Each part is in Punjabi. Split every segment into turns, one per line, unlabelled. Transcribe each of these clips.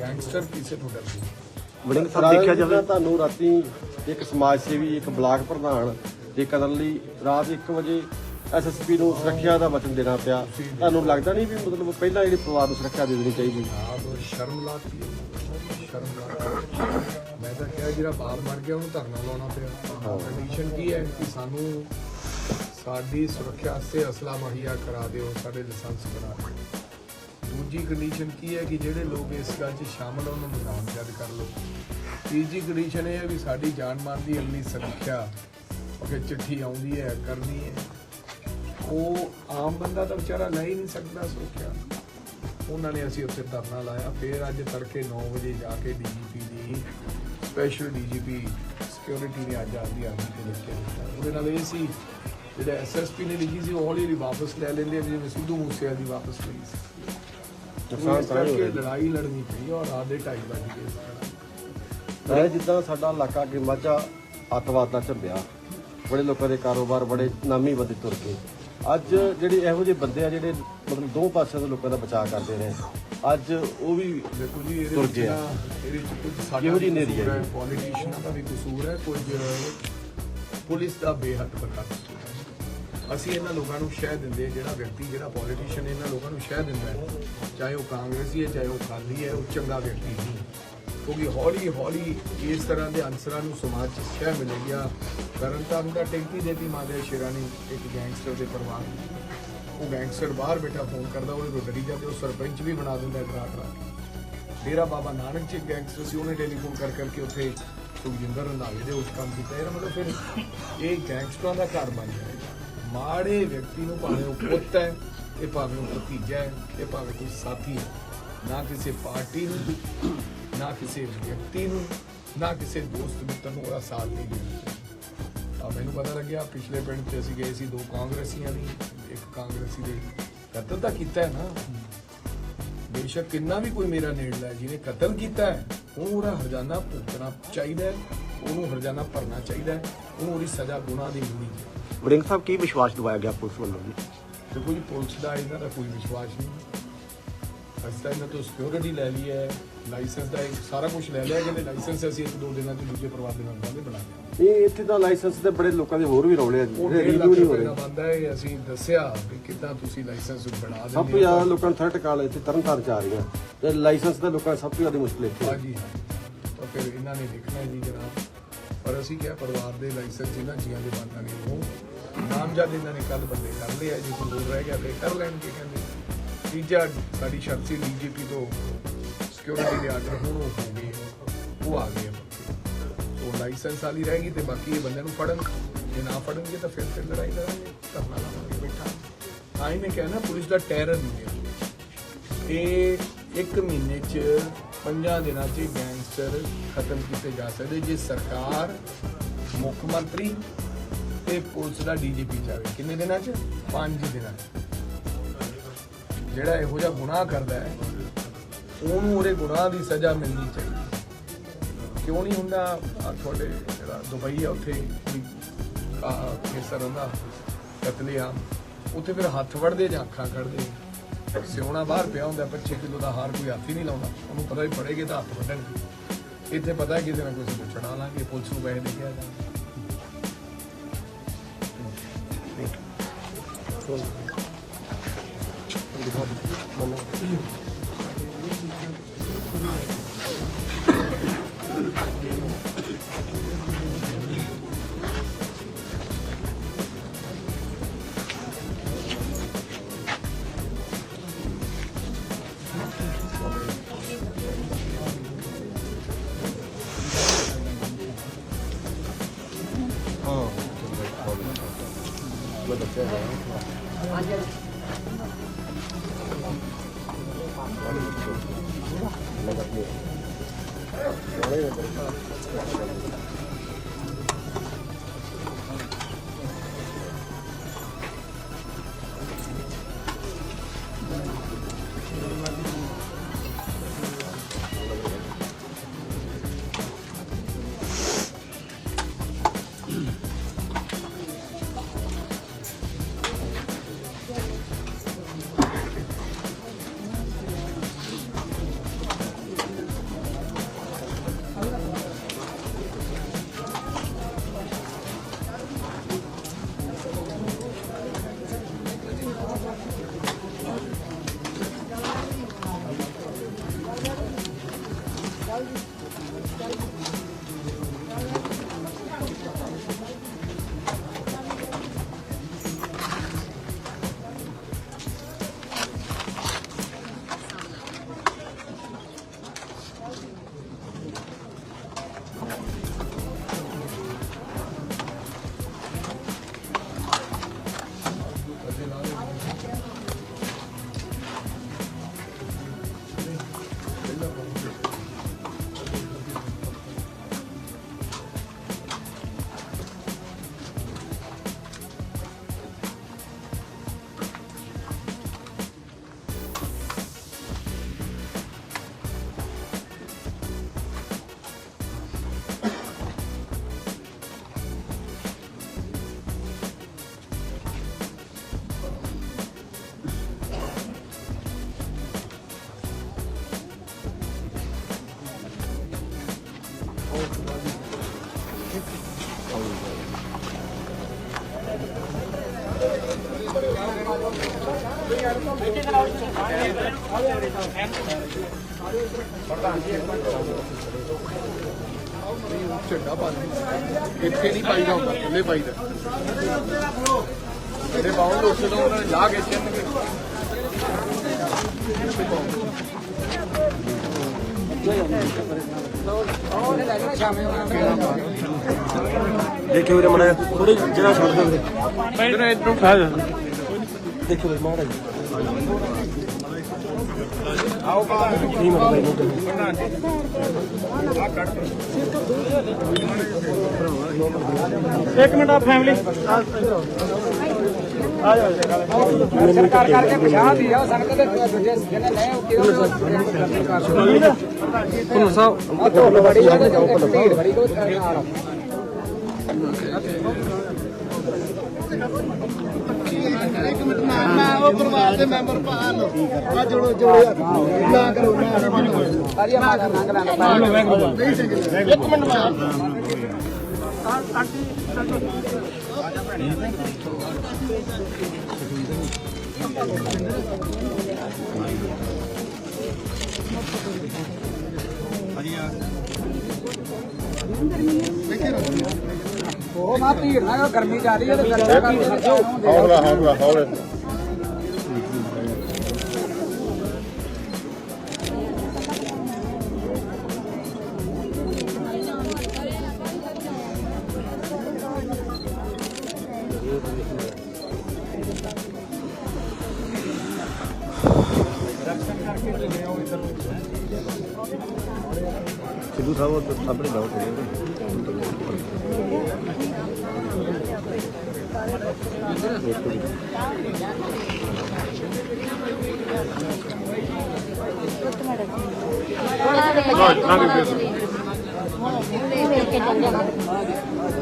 ਗੈਂਗਸਟਰ ਕਿਸੇ ਤੋਂ ਡਰਦੇ।
ਵੜਿੰਗ ਸਾਹਿਬ ਦੇਖਿਆ ਜਾਵੇ ਤੁਹਾਨੂੰ ਰਾਤੀ ਇੱਕ ਸਮਾਜ ਸੇਵੀ ਇੱਕ ਬਲਾਕ ਪ੍ਰਧਾਨ ਦੇ ਕਤਲ ਲਈ ਰਾਤ 1 ਵਜੇ ਐਸਐਸਪੀ ਨੂੰ ਸੁਰੱਖਿਆ ਦਾ ਵਚਨ ਦੇਣਾ ਪਿਆ। ਤੁਹਾਨੂੰ ਲੱਗਦਾ ਨਹੀਂ ਵੀ ਮਤਲਬ ਪਹਿਲਾਂ ਜਿਹੜੀ ਪਰਿਵਾਰ ਨੂੰ ਸੁਰੱਖਿਆ ਦੇ ਦੇਣੀ ਚਾਹੀਦੀ?
ਆਪ ਸ਼ਰਮ ਲਾਤੀ ਹੈ। ਸ਼ਰਮ ਲਾਤੀ ਮੈਂ ਤਾਂ ਕਿਹਾ ਜਿਹੜਾ ਬਾਹਰ ਮਰ ਗਿਆ ਉਹਨੂੰ ਧਰਨਾ ਲਾਉਣਾ ਪਿਆ। ਕੰਡੀਸ਼ਨ ਕੀ ਹੈ ਕਿ ਸਾਨੂੰ ਸਾਡੀ ਸੁਰੱਖਿਆ ਵਾਸਤੇ ਅਸਲਾ ਮੁਹੱਈਆ ਕਰਾ ਦਿਓ ਸਾਡੇ ਲਾਇਸੈਂਸ ਬਣਾ ਦਿਓ। ਦੂਜੀ ਕੰਡੀਸ਼ਨ ਕੀ ਹੈ ਕਿ ਜਿਹੜੇ ਲੋਕ ਇਸ ਗੱਲ 'ਚ ਸ਼ਾਮਲ ਆ, ਉਹਨਾਂ ਨੂੰ ਨਾਮਜ਼ਦ ਕਰ ਲਓ। ਤੀਜੀ ਕੰਡੀਸ਼ਨ ਇਹ ਹੈ ਵੀ ਸਾਡੀ ਜਾਨ ਮਾਲ ਦੀ ਅਗਲੀ ਸੁਰੱਖਿਆ ਅਗੇ ਚਿੱਠੀ ਆਉਂਦੀ ਹੈ, ਕਰਨੀ ਹੈ। ਉਹ ਆਮ ਬੰਦਾ ਤਾਂ ਵਿਚਾਰਾ ਲੈ ਹੀ ਨਹੀਂ ਸਕਦਾ ਸੋਚਿਆ। ਉਹਨਾਂ ਨੇ ਅਸੀਂ ਉੱਥੇ ਧਰਨਾ ਲਾਇਆ। ਫਿਰ ਅੱਜ ਤੜਕੇ 9 ਵਜੇ ਜਾ ਕੇ ਡੀਜੀਪੀ ਦੀ ਸਪੈਸ਼ਲ ਡੀਜੀਪੀ ਸਿਕਿਉਰਿਟੀ ਨੇ ਅੱਜ ਆਪਦੀ ਆਰਮੀ ਤੇ ਲਿਖ ਦਿੱਤਾ। ਉਹਦੇ ਨਾਲ ਇਹ ਸੀ, ਜਿਹੜਾ ਐਸਐਸਪੀ ਨੇ ਲਿਖੀ ਸੀ, ਉਹ ਹੌਲੀ ਹੌਲੀ ਵਾਪਸ ਲੈ ਲੈਂਦੇ ਆ, ਜਿਵੇਂ ਸਿੱਧੂ ਮੂਸੇਵਾਲੇ ਦੀ ਵਾਪਸ ਲਈ ਸੀ।
ਨੁਕਸਾਨ ਤਾਂ ਹੀ ਹੋ
ਕਰਕੇ
ਰਿਹਾ
ਲੜਾਈ ਲੜਨੀ ਪਈ ਔਰ ਰਾਤ ਦੇ 2:30 ਵਜੇ ਗਏ।
ਨਾਲੇ ਜਿੱਦਾਂ ਸਾਡਾ ਇਲਾਕਾ ਅੱਗੇ ਮਾਝਾ ਅੱਤਵਾਦ ਦਾ ਝੱਬਿਆ ਬੜੇ ਲੋਕਾਂ ਦੇ ਕਾਰੋਬਾਰ ਬੜੇ ਨਾਮੀ ਬੰਦੇ ਤੁਰ ਗਏ। ਅੱਜ ਜਿਹੜੇ ਇਹੋ ਜਿਹੇ ਬੰਦੇ ਆ ਜਿਹੜੇ ਮਤਲਬ ਦੋ ਪਾਸਿਆਂ ਤੋਂ ਲੋਕਾਂ ਦਾ ਬਚਾਅ ਕਰਦੇ ਨੇ ਅੱਜ ਉਹ ਵੀ
ਦੇਖੋ ਜੀ ਇਹਦੇ ਵਿੱਚ ਇਹਦੇ ਕੁਝ ਸਾਡਾ
ਨੇਰੀ ਹੈ
ਪੋਲੀਟੀਸ਼ੀਅਨਾਂ ਦਾ ਵੀ ਕਸੂਰ ਹੈ ਕੁਝ ਪੁਲਿਸ ਦਾ ਬੇਹੱਦ ਹੈ। ਅਸੀਂ ਇਹਨਾਂ ਲੋਕਾਂ ਨੂੰ ਸ਼ਹਿ ਦਿੰਦੇ ਜਿਹੜਾ ਵਿਅਕਤੀ, ਜਿਹੜਾ ਪੋਲੀਟੀਸ਼ੀਅਨ ਇਹਨਾਂ ਲੋਕਾਂ ਨੂੰ ਸ਼ਹਿ ਦਿੰਦਾ ਹੈ, ਚਾਹੇ ਉਹ ਕਾਂਗਰਸੀ ਹੈ, ਚਾਹੇ ਉਹ ਅਕਾਲੀ ਹੈ, ਉਹ ਚੰਗਾ ਵਿਅਕਤੀ ਨਹੀਂ। ਕਿਉਂਕਿ ਹੌਲੀ ਹੌਲੀ ਇਸ ਤਰ੍ਹਾਂ ਦੇ ਅਨਸਰਾਂ ਨੂੰ ਸਮਾਜ 'ਚ ਸ਼ਹਿ ਮਿਲੇਗੀ ਆ। ਕਰਨ ਤਾਂ ਦਾ ਟੈਂਕੀ ਦੇਤੀ ਮਾਦੇ ਸ਼ੇਰਾਨੀ ਇੱਕ ਗੈਂਗਸਟਰ ਦੇ ਪਰਿਵਾਰ ਨੂੰ। ਉਹ ਗੈਂਗਸਟਰ ਬਾਹਰ ਬੈਠਾ ਫੋਨ ਕਰਦਾ, ਉਹਦੇ ਤੋਂ ਡਰੀ ਜਾਂਦੇ, ਉਹ ਸਰਪੰਚ ਵੀ ਬਣਾ ਦਿੰਦਾ ਡਰਾ ਡਰਾ ਡੇਰਾ ਬਾਬਾ ਨਾਨਕ ਜੀ ਗੈਂਗਸਟਰ ਸੀ, ਉਹਨੇ ਟੈਲੀਫੋਨ ਕਰ, ਕਰਕੇ ਉੱਥੇ ਸੁਖਜਿੰਦਰ ਰੰਧਾਵੇ ਦੇ ਉਸ ਕੰਮ ਕੀਤਾ। ਇਹਦਾ ਮਤਲਬ ਫਿਰ ਇਹ ਗੈਂਗਸਟਰਾਂ ਦਾ ਘਰ ਬਣ ਗਿਆ। ਮਾੜੇ ਵਿਅਕਤੀ ਨੂੰ ਭਾਵੇਂ ਉਹ ਪੁੱਤ ਹੈ, ਇਹ ਭਾਵੇਂ ਉਹ ਭਤੀਜਾ ਹੈ, ਇਹ ਭਾਵੇਂ ਕੋਈ ਸਾਥੀ ਹੈ, ਨਾ ਕਿਸੇ ਪਾਰਟੀ ਨੂੰ, ਨਾ ਕਿਸੇ ਵਿਅਕਤੀ ਨੂੰ, ਨਾ ਕਿਸੇ ਦੋਸਤ ਮਿੱਤਰ ਨੂੰ ਉਹਦਾ ਸਾਥ ਨਹੀਂ ਦੇਣਾ ਤਾਂ ਮੈਨੂੰ ਪਤਾ ਲੱਗਿਆ, ਪਿਛਲੇ ਪਿੰਡ 'ਚ ਅਸੀਂ ਗਏ ਸੀ, ਦੋ ਕਾਂਗਰਸੀਆਂ ਦੀ, ਇੱਕ ਕਾਂਗਰਸੀ ਦੇ ਕਤਲ ਤਾਂ ਕੀਤਾ ਹੈ ਨਾ। ਬੇਸ਼ੱਕ ਕਿੰਨਾ ਵੀ ਕੋਈ ਮੇਰਾ ਨੇੜਲਾ ਹੈ ਜਿਹਨੇ ਕਤਲ ਕੀਤਾ ਹੈ ਉਹਦਾ ਹਰਜਾਨਾ ਭੁਗਤਣਾ ਚਾਹੀਦਾ ਹੈ, ਉਹਨੂੰ ਹਰਜਾਨਾ ਭਰਨਾ ਚਾਹੀਦਾ ਹੈ, ਉਹਨੂੰ ਉਹਦੀ ਸਜ਼ਾ ਗੁਨਾਹ ਦੀ ਮਿਲਣੀ ਚਾਹੀਦੀ ਹੈ
ਵੜਿੰਗ ਸਾਹਿਬ ਕੀ ਵਿਸ਼ਵਾਸ ਦਿਵਾਇਆ ਗਿਆ ਪੁਲਿਸ ਵੱਲੋਂ ਜੀ?
ਦੇਖੋ ਜੀ ਪੁਲਿਸ ਦਾ ਇਹਨਾਂ ਦਾ ਕੋਈ ਵਿਸ਼ਵਾਸ ਨਹੀਂ। ਅਸੀਂ ਤਾਂ ਇਹਨਾਂ ਤੋਂ ਸਿਕਿਉਰਿਟੀ ਲੈ ਲਈ ਹੈ ਲਾਇਸੈਂਸ ਦਾ ਇੱਕ ਸਾਰਾ ਕੁਝ ਲੈ ਲਿਆ ਕਹਿੰਦੇ ਲਾਇਸੈਂਸ ਅਸੀਂ ਇੱਕ ਦੋ ਦਿਨਾਂ ਚ ਦੂਜੇ ਪਰਿਵਾਰ ਦੇ ਮੈਂਬਰਾਂ ਦੇ ਬਣਾ ਲਿਆ।
ਇਹ ਇੱਥੇ ਤਾਂ ਲਾਇਸੈਂਸ ਦੇ ਬੜੇ ਲੋਕਾਂ ਦੇ ਹੋਰ ਵੀ ਰੌਲੇ ਆ ਜੀ
ਉਹ
ਜਿਹੜੇ
1.5
ਰਿਨਿਊ ਨਹੀਂ ਹੋ ਰਹੇ।
ਬੰਦਾ ਹੈ ਅਸੀਂ ਦੱਸਿਆ ਵੀ ਕਿੱਦਾਂ ਤੁਸੀਂ ਲਾਇਸੈਂਸ ਬਣਾ
ਸਭ ਤੋਂ
ਦਿੰਦੇ
ਜ਼ਿਆਦਾ ਲੋਕਾਂ ਨੂੰ ਥਰਟ ਕਾਲ ਇੱਥੇ ਤਰਨਤਾਰਨ ਚ ਆ ਰਹੀਆਂ। ਤੇ ਲਾਇਸੈਂਸ ਦਾ ਲੋਕਾਂ ਨੂੰ ਸਭ ਤੋਂ ਜ਼ਿਆਦਾ ਮੁਸ਼ਕਲ ਇੱਥੇ। ਹੈ।
ਹਾਂਜੀ। ਤਾਂ ਫਿਰ ਇਹਨਾਂ ਨੇ ਲਿਖਣਾ ਹੈ ਜੀ ਜਨਾਬ। ਪਰ ਅਸੀਂ ਕਿਹਾ ਪਰਿਵਾਰ ਦੇ ਲਾਇਸੈਂਸ ਇਹਨਾਂ ਜੀਆਂ ਦੇ ਬਣਨਾ ਨਹੀਂ ਉਹ ਨਾਮਜ਼ਦ ਇਹਨਾਂ ਨੇ ਕੱਲ ਬੰਦੇ ਕਰ ਆ, ਜੇ ਕੋਈ ਹੋਰ ਰਹਿ ਗਿਆ ਤੇ ਕਰ ਲੈਣਗੇ ਕਹਿੰਦੇ। ਤੀਜਾ, ਸਾਡੀ ਸ਼ਰਤ ਸੀ ਡੀਜੀਪੀ ਤੋਂ ਸਿਕਿਉਰਿਟੀ ਦੇ ਆਰਡਰ ਹੁਣ ਉਹ ਹੋ ਗਏ ਉਹ ਆ ਗਏ ਉਹ ਲਾਇਸੈਂਸ ਵਾਲੀ ਰਹਿ ਗਈ ਤੇ ਬਾਕੀ ਇਹ ਬੰਦਿਆਂ ਨੂੰ ਫੜਨ, ਜੇ ਨਾ ਫੜਨਗੇ ਤਾਂ ਫਿਰ ਫਿਰ ਲੜਾਈ ਕਰਾਂਗੇ, ਧਰਨਾ ਲਾਵਾਂਗੇ ਬੈਠਾ। ਤਾਂ ਹੀ ਮੈਂ ਕਹਿਣਾ ਪੁਲਿਸ ਦਾ ਟੈਰਰ ਨਹੀਂ ਹੈ। ਇਹ ਇੱਕ ਮਹੀਨੇ ਚ ਪੰਜਾਂ ਦਿਨਾਂ ਚ ਗੈਂਗਸਟਰ ਖਤਮ ਕੀਤੇ ਜਾ ਸਕਦੇ, ਜੇ ਸਰਕਾਰ, ਮੁੱਖ ਮੰਤਰੀ ਤੇ ਪੁਲਿਸ ਦਾ ਡੀਜੀਪੀ ਚਾਵੇ ਕਿੰਨੇ ਦਿਨਾਂ ਚ? ਪੰਜ ਦਿਨਾਂ ਚ। ਜਿਹੜਾ ਇਹੋ ਜਿਹਾ ਗੁਨਾਹ ਕਰਦਾ ਹੈ, ਉਹਨੂੰ ਉਹਦੇ ਗੁਨਾਹ ਦੀ ਸਜ਼ਾ ਮਿਲਣੀ ਚਾਹੀਦੀ ਕਿਉਂ ਨਹੀਂ ਹੁੰਦਾ ਆਹ ਤੁਹਾਡੇ ਜਿਹੜਾ ਦੁਬਈ ਆ, ਉੱਥੇ ਕੋਈ ਆ ਕੇਸਰ ਹੁੰਦਾ, ਕਤਲੇਆਮ। ਉੱਥੇ ਫਿਰ ਹੱਥ ਵੜਦੇ ਜਾਂ ਅੱਖਾਂ ਕੱਢਦੇ। ਸਿਉਣਾ ਬਾਹਰ ਪਿਆ ਹੁੰਦਾ 25 ਕਿਲੋ ਦਾ ਹਾਰ ਕੋਈ ਹੱਥ ਹੀ ਨਹੀਂ ਲਾਉਂਦਾ। ਉਹਨੂੰ ਪਤਾ ਹੀ ਫੜੇਗੇ ਤਾਂ ਹੱਥ ਵੱਢਣਗੇ। ਇੱਥੇ ਪਤਾ ਹੈ ਕਿਤੇ ਨਾ ਕਿਸੇ ਨੂੰ ਛਡਾ ਲਾਂਗੇ, ਪੁਲਿਸ ਨੂੰ ਪੈਸੇ ਦੇ ਕੇ ਆ ਜਾਵਾਂਗੇ
ਮੈਂ 慢点。没有没有。
ਝੰਡਾ ਪਾ ਦੇ ਇੱਥੇ ਨਹੀਂ ਪਾਈਦਾ ਹੁੰਦਾ ਥੱਲੇ ਪਾਈਦਾ। ਜਿਹੜੇ ਪਾਉਂਦੇ ਉੱਥੇ ਤੋਂ ਉਹਨਾਂ ਨੇ ਲਾ ਕੇ ਚਿੰਨ ਕੇ
ਦੇਖਿਓ ਵੀਰੇ ਮੜਾ ਥੋੜੀ ਜਿਹੜਾ ਛੱਡ ਵੀਰੇ
ਜਿਹੜਾ ਇਧਰੋਂ
ਦੇਖਿਓ ਵੀਰੇ ਮਾੜਾ ਜੀ
ਇੱਕ ਮਿੰਟ ਆ ਫੈਮਿਲੀ ਸਰਕਾਰ ਕਰਕੇ ਪਛਾਣ ਦੀ ਆ ਸੰਗਤ ਦੇ ਦੂਜੇ ਜਿਹਨੇ ਲੈ ਉਹ ਪੁੰਨ ਸਾਹਿਬ ਬੜੀ ਆ ਜਾਓ ਬੜੀ ਕੋ ਨਾਲ
ਉਹ ਪਰਿਵਾਰ ਦੇ ਮੈਂਬਰ ਭਾ ਲੋ ਆ ਜੋੜੋ ਜੋੜੋ ਨਾ ਕਰੋ ਨਾ
ਸਾਰੀਆਂ ਮਾਤਾ ਨੰਗ ਲੰਗ
ਇੱਕ ਮਿੰਟ ਮਾਰ
ਉਹ ਮਾ ਭੀੜ ਨਾ ਗਰਮੀ ਜਾ ਰਹੀ ਹੈ ਤੇ ਗਰਮੀ ਕਰਕੇ
ਹੌਲਾ ਹੌਲਾ ਹੌਲਾ
ਸਿੱਧੂ ਸਾਹਿਬ ਉਹ ਸਾਹਮਣੇ ਲਾਓ
ਮਿਲ ਕੇ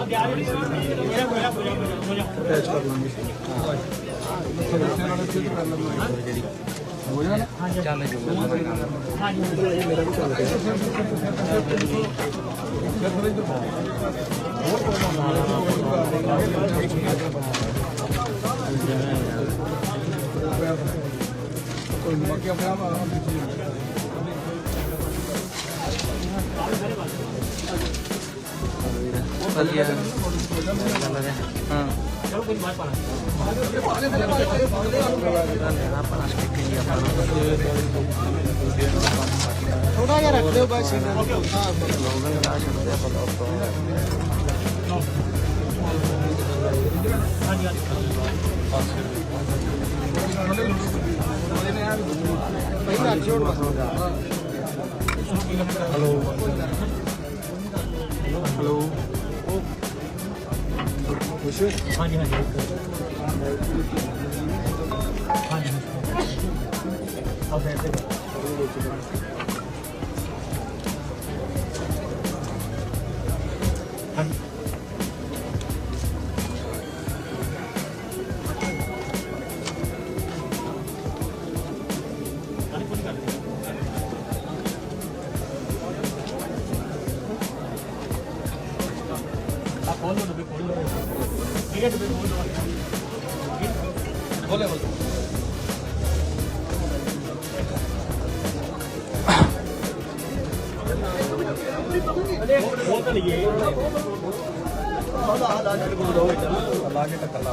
ਨਾ ਆਇਓ ਉਹ ਇੱਧਰ ਆ
ਲਾਓ ਜਾ।
ਐਦਾ ਵਿਚਾਰਾ ਪਰਿਵਾਰ ਹੋਈ ਜਾਊਗਾ
ਆਓ ਸਰ
ਕੋਈ ਮੱਕੇ ਆਪਣਾ ਵਧੀਆ ਹਾਂ ਚਲੋ ਕੋਈ ਮਾਰ ਪਾਣਾ ਲੈਣਾ ਪਲਾਸਟਿਕ ਹੀ।
ਆਪਾਂ ਥੋੜਾ ਜਿਹਾ ਰੱਖ ਦਿਓ ਬਸ। ਲੋਗਨ ਲਾ ਛੱਡਦੇ ਆਪਾਂ ਲੋਕ ਤੋਂ ਹਾਂਜੀ ਹਾਂਜੀ ਪਹਿਲਾਂ ਹੈਲੋ। ਹੈਲੋ। ਕੁਛ ਹਾਂਜੀ ਹਾਂਜੀ ਹਾਂਜੀ ਹਾਂਜੀ ਆਹ ਬੈਠੇ বলে বলে అలాగే కల్లా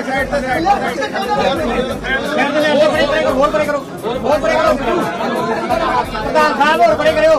ਸ਼ੇਰ ਉਧਰ ਕਰ। ਲੈ ਜੀ ਇੱਧਰ ਦਿਓ ਕੀ ਹੋ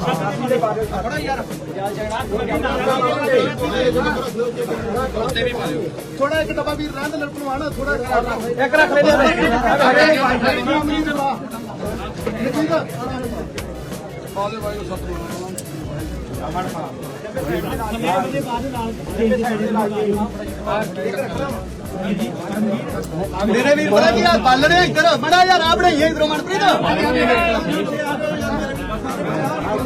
ਯਾਰ ਥੋੜਾ ਇੱਕ ਡੱਬਾ ਵੀਰ ਰਹਿਣ ਦੇ ਲੜਕ ਨੂੰ ਆਣਾ ਥੋੜਾ ਇੱਕ ਰੱਖ ਲੈ ਠੀਕ ਆ ਮੇਰੇ ਵੀਰ ਪਤਾ ਕੀ ਆ? ਬੱਲ ਰਿਹਾ ਇੱਧਰ। ਮੜਾ ਯਾਰ ਆ ਬਣਾਈਏ ਇਧਰੋਂ ਮਨਪ੍ਰੀਤ।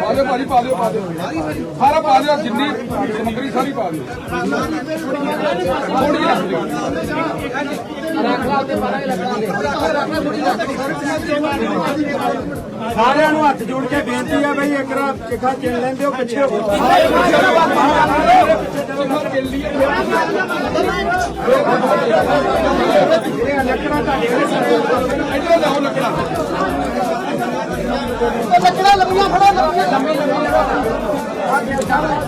ਪਾ ਦਿਓ ਭਾਜੀ ਪਾ ਦਿਓ ਪਾ ਦਿਓ। ਸਾਰਾ ਪਾ ਦਿਓ ਜਿੰਨੀ ਸਮਗਰੀ ਸਾਰੀ ਪਾ ਦਿਓ। ਥੋੜੀ ਰੱਖ ਦਿਓ।
ਸਾਰਿਆਂ ਨੂੰ ਹੱਥ ਜੋੜ ਕੇ ਬੇਨਤੀ ਆ ਬਈ ਇੱਕ ਰਾ ਚਿਖਾ ਚਿਣ ਲੈਂਦੇ ਹੋ ਪਿੱਛੇ ਹੋ
ਇੱਧਰ ਲਾਓ ਲੱਕੜਾ
ਲੱਕੜਾਂ ਲੰਮੀਆਂ ਫੜੋ ਲੰਮੀਆਂ